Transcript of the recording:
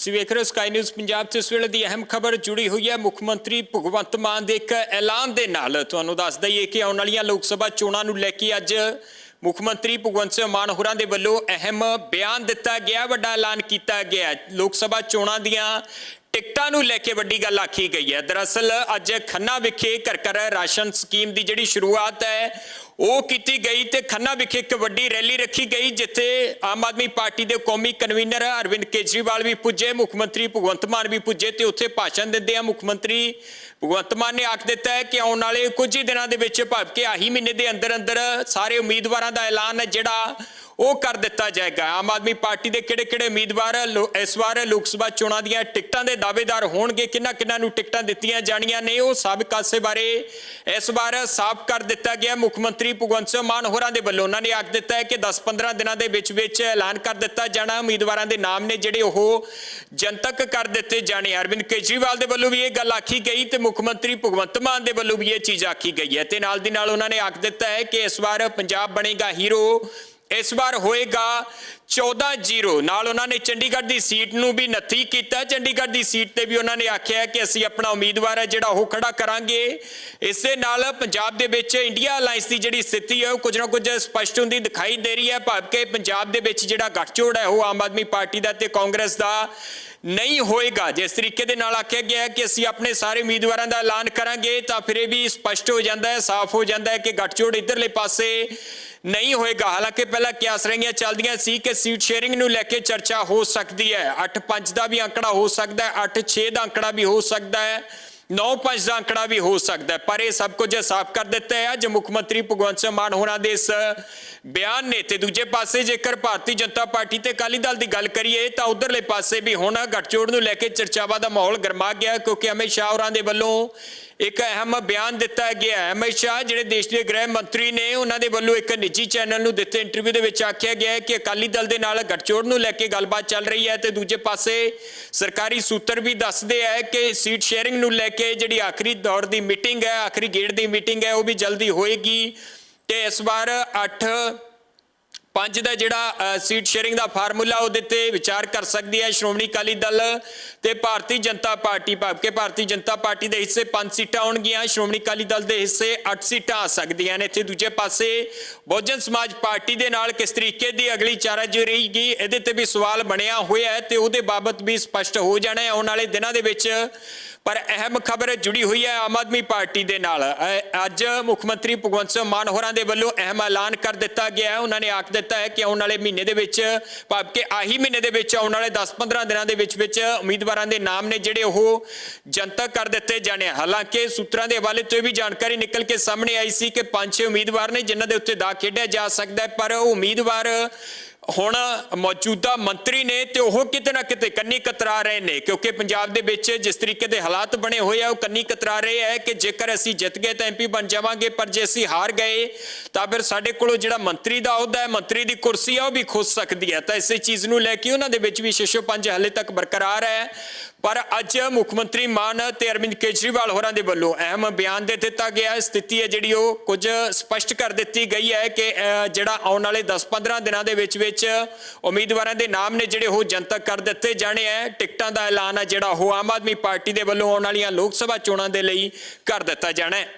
ਤੁਸੀਂ ਵੇਖ ਰਹੇ ਹੋ ਸਕਾਈ ਨਿਊਜ਼ ਪੰਜਾਬ 'ਚ ਇਸ ਵੇਲੇ ਦੀ ਅਹਿਮ ਖਬਰ ਜੁੜੀ ਹੋਈ ਹੈ। ਮੁੱਖ ਮੰਤਰੀ ਭਗਵੰਤ ਮਾਨ ਦੇ ਇੱਕ ਐਲਾਨ ਦੇ ਨਾਲ ਤੁਹਾਨੂੰ ਦੱਸ ਦਈਏ ਕਿ ਆਉਣ ਵਾਲੀਆਂ ਲੋਕ ਸਭਾ ਚੋਣਾਂ ਨੂੰ ਲੈ ਕੇ ਅੱਜ ਮੁੱਖ ਮੰਤਰੀ ਭਗਵੰਤ ਸਿੰਘ ਮਾਨ ਹੋਰਾਂ ਦੇ ਵੱਲੋਂ ਅਹਿਮ ਬਿਆਨ ਦਿੱਤਾ ਗਿਆ, ਵੱਡਾ ਐਲਾਨ ਕੀਤਾ ਗਿਆ ਲੋਕ ਸਭਾ ਚੋਣਾਂ ਦੀਆਂ ਟਿਕਟਾਂ ਨੂੰ ਲੈ ਕੇ ਵੱਡੀ ਗੱਲ ਆਖੀ ਗਈ ਹੈ। ਦਰਅਸਲ ਅੱਜ ਖੰਨਾ ਵਿਖੇ ਘਰ ਘਰ ਰਾਸ਼ਨ ਸਕੀਮ ਦੀ ਜਿਹੜੀ ਸ਼ੁਰੂਆਤ ਹੈ ਉਹ ਕੀਤੀ ਗਈ ਤੇ ਖੰਨਾ ਵਿਖੇ ਇੱਕ ਵੱਡੀ ਰੈਲੀ ਰੱਖੀ ਗਈ, ਜਿੱਥੇ ਆਮ ਆਦਮੀ ਪਾਰਟੀ ਦੇ ਕੌਮੀ ਕਨਵੀਨਰ ਅਰਵਿੰਦ ਕੇਜਰੀਵਾਲ ਵੀ ਪੁੱਜੇ, ਮੁੱਖ ਮੰਤਰੀ ਭਗਵੰਤ ਮਾਨ ਵੀ ਪੁੱਜੇ ਤੇ ਉੱਥੇ ਭਾਸ਼ਣ ਦਿੰਦੇ ਆ। ਮੁੱਖ ਮੰਤਰੀ ਭਗਵੰਤ ਮਾਨ ਨੇ ਆਖ ਦਿੱਤਾ ਹੈ ਕਿ ਆਉਣ ਵਾਲੇ ਕੁਝ ਹੀ ਦਿਨਾਂ ਦੇ ਵਿੱਚ ਭਾਵ ਕਿ ਆਹੀ ਮਹੀਨੇ ਦੇ ਅੰਦਰ ਅੰਦਰ ਸਾਰੇ ਉਮੀਦਵਾਰਾਂ ਦਾ ਐਲਾਨ ਹੈ, ਜਿਹੜਾ ਉਹ ਕਰ ਦਿੱਤਾ ਜਾਏਗਾ। ਆਮ ਆਦਮੀ ਪਾਰਟੀ ਦੇ ਕਿਹੜੇ ਕਿਹੜੇ ਉਮੀਦਵਾਰ ਲੋ- ਇਸ ਵਾਰ ਲੋਕ ਸਭਾ ਚੋਣਾਂ ਦੀਆਂ ਟਿਕਟਾਂ ਦੇ ਦਾਅਵੇਦਾਰ ਹੋਣਗੇ ਕਿੰਨਾ ਕਿੰਨਾ ਨੂੰ ਟਿਕਟਾਂ ਦਿੱਤੀਆਂ ਜਾਣੀਆਂ ਨੇ, ਉਹ ਸਭ ਕਾਸੇ ਬਾਰੇ ਇਸ ਵਾਰ ਸਾਫ਼ ਕਰ ਦਿੱਤਾ ਗਿਆ। ਮੁੱਖ ਮੰਤਰੀ ਭਗਵੰਤ ਸਿੰਘ ਮਾਨ ਹੋਰਾਂ ਦੇ ਵੱਲੋਂ ਉਹਨਾਂ ਨੇ ਆਖ ਦਿੱਤਾ ਹੈ ਕਿ 10-15 ਦਿਨਾਂ ਦੇ ਵਿੱਚ ਵਿੱਚ ਐਲਾਨ ਕਰ ਦਿੱਤਾ ਜਾਣਾ। ਉਮੀਦਵਾਰਾਂ ਦੇ ਨਾਮ ਨੇ ਜਿਹੜੇ ਉਹ ਜਨਤਕ ਕਰ ਦਿੱਤੇ ਜਾਣੇ। ਅਰਵਿੰਦ ਕੇਜਰੀਵਾਲ ਦੇ ਵੱਲੋਂ ਵੀ ਇਹ ਗੱਲ ਆਖੀ ਗਈ ਤੇ ਮੁੱਖ ਮੰਤਰੀ ਭਗਵੰਤ ਮਾਨ ਦੇ ਵੱਲੋਂ ਵੀ ਇਹ ਚੀਜ਼ ਆਖੀ ਗਈ ਹੈ। ਤੇ ਨਾਲ ਦੀ ਨਾਲ ਉਹਨਾਂ ਨੇ ਆਖ ਦਿੱਤਾ ਹੈ ਕਿ ਇਸ ਵਾਰ ਪੰਜਾਬ ਬਣੇਗਾ ਹੀਰੋ ਇਸ ਵਾਰ ਹੋਏਗਾ 14-0 ਨਾਲ ਉਹਨਾਂ ਨੇ ਚੰਡੀਗੜ੍ਹ ਦੀ ਸੀਟ ਨੂੰ ਵੀ ਨੱਥੀ ਕੀਤਾ। ਚੰਡੀਗੜ੍ਹ ਦੀ ਸੀਟ ਤੇ ਵੀ ਉਹਨਾਂ ਨੇ ਆਖਿਆ ਕਿ ਅਸੀਂ ਆਪਣਾ ਉਮੀਦਵਾਰ ਹੈ ਜਿਹੜਾ ਉਹ ਖੜਾ ਕਰਾਂਗੇ। ਇਸੇ ਨਾਲ ਪੰਜਾਬ ਦੇ ਵਿੱਚ ਇੰਡੀਆ ਅਲਾਈਅੰਸ ਦੀ ਜਿਹੜੀ ਸਥਿਤੀ ਹੈ, ਉਹ ਕੁਝ ਨਾ ਕੁਝ ਸਪਸ਼ਟ ਹੁੰਦੀ ਦਿਖਾਈ ਦੇ ਰਹੀ ਹੈ। ਭਾਵ ਕਿ ਪੰਜਾਬ ਦੇ ਵਿੱਚ ਜਿਹੜਾ ਗੱਠਜੋੜ ਹੈ, ਉਹ ਆਮ ਆਦਮੀ ਪਾਰਟੀ ਦਾ ਤੇ ਕਾਂਗਰਸ ਦਾ ਨਹੀਂ ਹੋਏਗਾ। ਜਿਸ ਤਰੀਕੇ ਦੇ ਨਾਲ ਆਖਿਆ ਗਿਆ ਹੈ ਕਿ ਅਸੀਂ ਆਪਣੇ ਸਾਰੇ ਉਮੀਦਵਾਰਾਂ ਦਾ ਐਲਾਨ ਕਰਾਂਗੇ, ਤਾਂ ਫਿਰ ਇਹ ਵੀ ਸਪਸ਼ਟ ਹੋ ਜਾਂਦਾ ਹੈ, ਸਾਫ਼ ਹੋ ਜਾਂਦਾ ਹੈ ਕਿ ਗੱਠਜੋੜ ਇਧਰਲੇ ਪਾਸੇ ਨਹੀਂ ਹੋਏਗਾ। ਹਾਲਾਂਕਿ ਪਹਿਲਾਂ ਕਿਆਸ ਰਹੀਆਂ ਚੱਲਦੀਆਂ ਸੀ ਕਿ ਸੀਟ ਸ਼ੇਅਰਿੰਗ ਨੂੰ ਲੈ ਕੇ ਚਰਚਾ ਹੋ ਸਕਦੀ ਹੈ। 8-5 ਦਾ ਵੀ ਅੰਕੜਾ ਹੋ ਸਕਦਾ ਹੈ 8-6 ਦਾ ਅੰਕੜਾ ਵੀ ਹੋ ਸਕਦਾ ਹੈ 9-5 ਦਾ ਅੰਕੜਾ ਵੀ ਹੋ ਸਕਦਾ ਪਰ ਇਹ ਸਭ ਕੁਝ ਸਾਫ਼ ਕਰ ਦਿੱਤਾ ਹੈ ਅੱਜ ਮੁੱਖ ਮੰਤਰੀ ਭਗਵੰਤ ਸਿੰਘ ਮਾਨ ਹੋਰਾਂ ਦੇ ਇਸ ਬਿਆਨ ਨੇ। ਤੇ ਦੂਜੇ ਪਾਸੇ ਜੇਕਰ ਭਾਰਤੀ ਜਨਤਾ ਪਾਰਟੀ ਤੇ ਅਕਾਲੀ ਦਲ ਦੀ ਗੱਲ ਕਰੀਏ, ਤਾਂ ਉਧਰਲੇ ਪਾਸੇ ਵੀ ਹੁਣ ਗੱਠਜੋੜ ਨੂੰ ਲੈ ਕੇ ਚਰਚਾਵਾਂ ਦਾ ਮਾਹੌਲ ਗਰਮਾ ਗਿਆ ਕਿਉਂਕਿ ਅਮਿਤ ਸ਼ਾਹ ਹੋਰਾਂ ਦੇ ਵੱਲੋਂ ਇੱਕ ਅਹਿਮ ਬਿਆਨ ਦਿੱਤਾ ਗਿਆ ਹੈ। ਅਮਿਤ ਸ਼ਾਹ, ਜਿਹੜੇ ਦੇਸ਼ ਦੇ ਗ੍ਰਹਿ ਮੰਤਰੀ ਨੇ, ਉਹਨਾਂ ਦੇ ਵੱਲੋਂ ਇੱਕ ਨਿੱਜੀ ਚੈਨਲ ਨੂੰ ਦਿੱਤੇ ਇੰਟਰਵਿਊ ਦੇ ਵਿੱਚ ਆਖਿਆ ਗਿਆ ਹੈ ਕਿ ਅਕਾਲੀ ਦਲ ਦੇ ਨਾਲ ਗੱਠਜੋੜ ਨੂੰ ਲੈ ਕੇ ਗੱਲਬਾਤ ਚੱਲ ਰਹੀ ਹੈ ਤੇ ਦੂਜੇ ਪਾਸੇ ਸਰਕਾਰੀ ਸੂਤਰ ਵੀ ਦੱਸਦੇ ਹੈ ਕਿ ਸੀਟ ਸ਼ੇਅਰਿੰਗ ਨੂੰ ਲੈ ਕੇ ਜਿਹੜੀ ਆਖਰੀ ਦੌਰ ਦੀ ਮੀਟਿੰਗ ਹੈ, ਆਖਰੀ ਗੇੜ ਦੀ ਮੀਟਿੰਗ ਹੈ, ਉਹ ਵੀ ਜਲਦੀ ਹੋਏਗੀ ਤੇ ਇਸ ਵਾਰ 8 ਪੰਜ ਦਾ ਜਿਹੜਾ ਸੀਟ ਸ਼ੇਅਰਿੰਗ ਦਾ ਫਾਰਮੂਲਾ ਉਹਦੇ ਤੇ ਵਿਚਾਰ ਕਰ ਸਕਦੀ ਹੈ ਸ਼੍ਰੋਮਣੀ ਅਕਾਲੀ ਦਲ ਤੇ ਭਾਰਤੀ ਜਨਤਾ ਪਾਰਟੀ ਭਾਵ ਕਿ ਭਾਰਤੀ ਜਨਤਾ ਪਾਰਟੀ ਦੇ ਹਿੱਸੇ ਪੰਜ ਸੀਟਾਂ ਆਉਣਗੀਆਂ, ਸ਼੍ਰੋਮਣੀ ਅਕਾਲੀ ਦਲ ਦੇ ਹਿੱਸੇ 8 ਸੀਟਾਂ ਆ ਸਕਦੀਆਂ ਨੇ। ਇੱਥੇ ਦੂਜੇ ਪਾਸੇ ਬਹੁਜਨ ਸਮਾਜ ਪਾਰਟੀ ਦੇ ਨਾਲ ਕਿਸ ਤਰੀਕੇ ਦੀ ਅਗਲੀ ਚਾਰਾ ਜੋ ਰਹੇਗੀ, ਇਹਦੇ ਤੇ ਵੀ ਸਵਾਲ ਬਣਿਆ ਹੋਇਆ ਹੈ ਤੇ ਉਹਦੇ ਬਾਬਤ ਵੀ ਸਪਸ਼ਟ ਹੋ ਜਾਣਾ ਹੈ ਆਉਣ ਵਾਲੇ ਦਿਨਾਂ ਦੇ ਵਿੱਚ। ਪਰ ਅਹਿਮ ਖਬਰ ਜੁੜੀ ਹੋਈ ਹੈ ਆਮ ਆਦਮੀ ਪਾਰਟੀ ਦੇ ਨਾਲ। ਅੱਜ ਮੁੱਖ ਮੰਤਰੀ ਭਗਵੰਤ ਸਿੰਘ ਮਾਨ ਹੋਰਾਂ ਦੇ ਵੱਲੋਂ ਅਹਿਮ ਐਲਾਨ ਕਰ ਦਿੱਤਾ ਗਿਆ ਹੈ। ਉਹਨਾਂ ਨੇ ਆਖ ਦਿੱਤਾ ਹੈ ਕਿ ਆਉਣ ਵਾਲੇ ਮਹੀਨੇ ਦੇ ਵਿੱਚ, ਭਾਵ ਕਿ ਆਹੀ ਮਹੀਨੇ ਦੇ ਵਿੱਚ ਆਉਣ ਵਾਲੇ 10-15 ਦਿਨਾਂ ਦੇ ਵਿੱਚ ਵਿੱਚ ਉਮੀਦਵਾਰਾਂ ਦੇ ਨਾਮ ਨੇ ਜਿਹੜੇ ਉਹ ਜਨਤਕ ਕਰ ਦਿੱਤੇ ਜਾਣੇ ਆ। ਹਾਲਾਂਕਿ ਸੂਤਰਾਂ ਦੇ ਹਵਾਲੇ ਤੋਂ ਇਹ ਵੀ ਜਾਣਕਾਰੀ ਨਿਕਲ ਕੇ ਸਾਹਮਣੇ ਆਈ ਸੀ ਕਿ ਪੰਜ ਛੇ ਉਮੀਦਵਾਰ ਨੇ ਜਿਨ੍ਹਾਂ ਦੇ ਉੱਤੇ ਦਾ ਖੇਡਿਆ ਜਾ ਸਕਦਾ ਹੈ, ਪਰ ਉਹ ਉਮੀਦਵਾਰ ਹੁਣ ਮੌਜੂਦਾ ਮੰਤਰੀ ਨੇ ਤੇ ਉਹ ਕਿਤੇ ਨਾ ਕਿਤੇ ਕੰਨੀ ਕਤਰਾ ਰਹੇ ਨੇ, ਕਿਉਂਕਿ ਪੰਜਾਬ ਦੇ ਵਿੱਚ ਜਿਸ ਤਰੀਕੇ ਦੇ ਹਾਲਾਤ ਬਣੇ ਹੋਏ ਆ, ਉਹ ਕੰਨੀ ਕਤਰਾ ਰਹੇ ਹੈ ਕਿ ਜੇਕਰ ਅਸੀਂ ਜਿੱਤ ਗਏ ਤਾਂ ਐਮਪੀ ਬਣ ਜਾਵਾਂਗੇ, ਪਰ ਜੇ ਅਸੀਂ ਹਾਰ ਗਏ, ਤਾਂ ਫਿਰ ਸਾਡੇ ਕੋਲੋਂ ਜਿਹੜਾ ਮੰਤਰੀ ਦਾ ਅਹੁਦਾ ਹੈ, ਮੰਤਰੀ ਦੀ ਕੁਰਸੀ ਆ, ਉਹ ਵੀ ਖੁੱਸ ਸਕਦੀ ਹੈ ਤਾਂ ਇਸੇ ਚੀਜ਼ ਨੂੰ ਲੈ ਕੇ ਉਹਨਾਂ ਦੇ ਵਿੱਚ ਵੀ ਸ਼ਿਸ਼ੋ ਪੰਜ ਹਲੇ ਤੱਕ ਬਰਕਰਾਰ ਹੈ। ਪਰ ਅੱਜ ਮੁੱਖ ਮੰਤਰੀ ਮਾਨ ਤੇ ਅਰਵਿੰਦ ਕੇਜਰੀਵਾਲ ਹੋਰਾਂ ਦੇ ਵੱਲੋਂ ਅਹਿਮ ਬਿਆਨ ਦੇ ਦਿੱਤਾ ਗਿਆ। ਸਥਿਤੀ ਹੈ ਜਿਹੜੀ ਉਹ ਕੁਝ ਸਪਸ਼ਟ ਕਰ ਦਿੱਤੀ ਗਈ ਹੈ ਕਿ ਜਿਹੜਾ ਆਉਣ ਵਾਲੇ 10-15 ਦਿਨਾਂ ਦੇ ਵਿੱਚ ਵਿੱਚ ਉਮੀਦਵਾਰਾਂ ਦੇ ਨਾਮ ਨੇ ਜਿਹੜੇ ਉਹ ਜਨਤਕ ਕਰ ਦਿੱਤੇ। ਜਾਣੇ ਹੈ, ਟਿਕਟਾਂ ਦਾ ਐਲਾਨ ਹੈ ਜਿਹੜਾ ਉਹ ਆਮ ਆਦਮੀ ਪਾਰਟੀ ਦੇ ਵੱਲੋਂ ਆਉਣ ਵਾਲੀਆਂ ਲੋਕ ਸਭਾ ਚੋਣਾਂ ਦੇ ਲਈ ਕਰ ਦਿੱਤਾ ਜਾਣਾ ਹੈ।